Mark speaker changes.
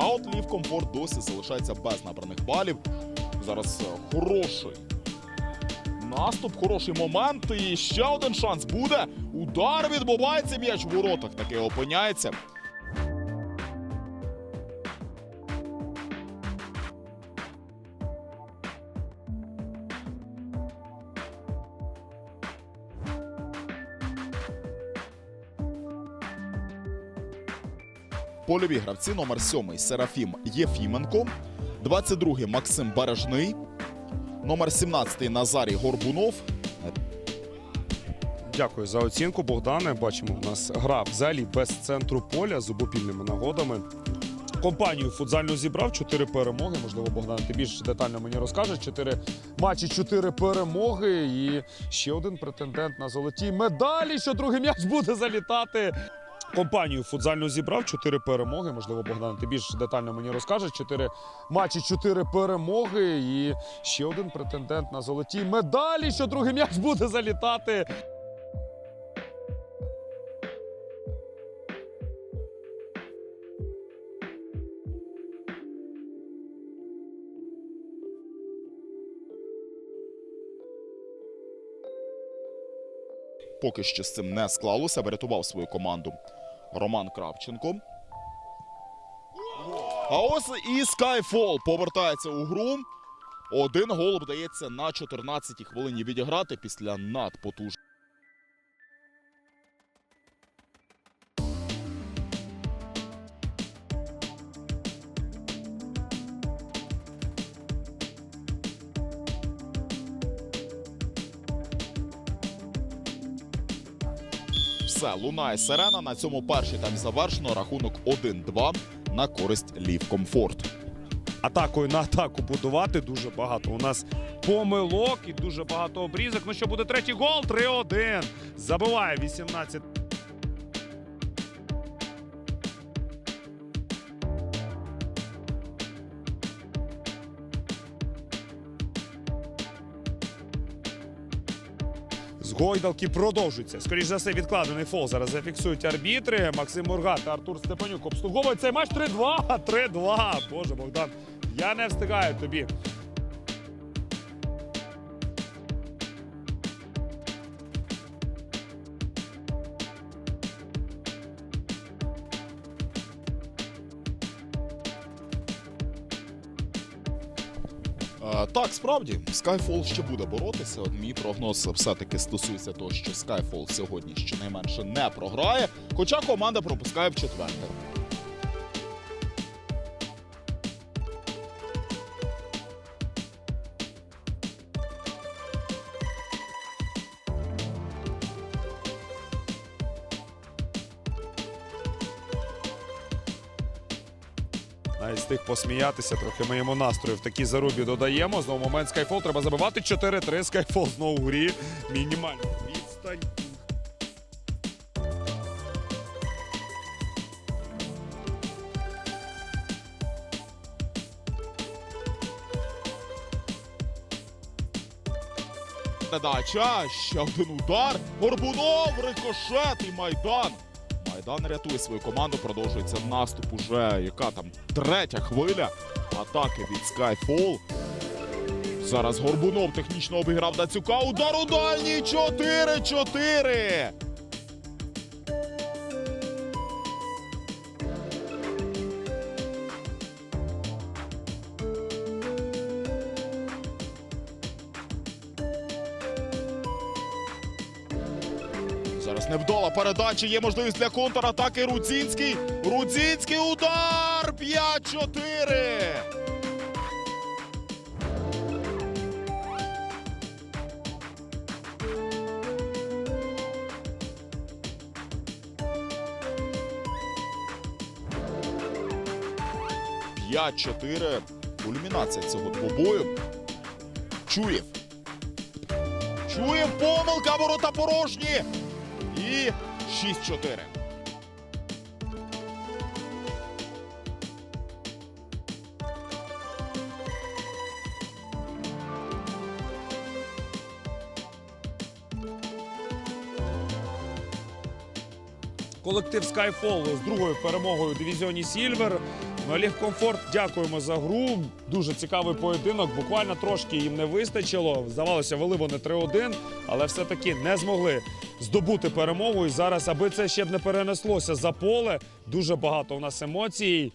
Speaker 1: А от Лів Комфорт досі залишається без набраних балів. Зараз е, хороший наступ, хороший момент. І ще один шанс буде. Удар відбувається, м'яч в воротах таки опиняється. Польові гравці номер 7 Серафім Єфіменко, 22 Максим Бережний, номер 17 Назарій Горбунов,
Speaker 2: Дякую за оцінку, Богдане. Бачимо, у нас гра взагалі без центру поля з обопільними нагодами. Компанію футзальну зібрав чотири перемоги. Можливо, Богдан, ти більш детально мені розкажеш. Чотири матчі, чотири перемоги. І ще один претендент на золоті медалі. Що другий м'яч буде залітати. Компанію футзальну зібрав чотири перемоги. Можливо, Богдан, ти більш детально мені розкажеш. Чотири матчі, чотири перемоги. І ще один претендент на золоті медалі. Що другий м'яч буде залітати.
Speaker 1: поки що з цим не склалося, врятував свою команду Роман Кравченко. А ось і Skyfall повертається у гру. Один гол вдається на 14-й хвилині відіграти після надпотужного. Все, лунає сирена. На цьому перший тайм завершено. Рахунок 1-2 на користь Лів Комфорт.
Speaker 2: атакою на атаку будувати. Дуже багато у нас помилок і дуже багато обрізок. Ну що буде третій гол? 3-1. Забиває 18. З гойдалки продовжується. Скоріше за все, відкладений фол. Зараз зафіксують арбітри. Максим Мургат та Артур Степанюк обслуговують цей матч 3-2. 3-2. Боже, Богдан, я не встигаю тобі.
Speaker 1: Так, справді, Skyfall ще буде боротися. Мій прогноз все-таки стосується того, що Skyfall сьогодні щонайменше не програє, хоча команда пропускає в четверте.
Speaker 2: Навіть встиг посміятися трохи моєму настрою. В такій зарубі додаємо. Знову момент Skyfall. Треба забивати 4-3. Skyfall знову в грі. Мінімальна відстань.
Speaker 1: Передача, ще один удар. Горбунов, рикошет і Майдан. Майдан рятує свою команду, продовжується наступ уже. Яка там третя хвиля атаки від Skyfall. Зараз Горбунов технічно обіграв Дацюка. Удар у дальній 4-4. Зараз невдала передача. Є можливість для контратаки. Рудзінський. Рудзінський удар. 5-4. П'ять-чотири. Кульмінація цього двобою. Чуєв. Чуєв помилка, ворота порожні. І 6-4.
Speaker 2: Колектив Skyfall з другою перемогою у дивізіоні Сільвер. Ну, Олег Комфорт, дякуємо за гру. Дуже цікавий поєдинок. Буквально трошки їм не вистачило. Здавалося, вели вони 3-1, але все-таки не змогли здобути перемогу. І зараз, аби це ще б не перенеслося за поле, дуже багато у нас емоцій.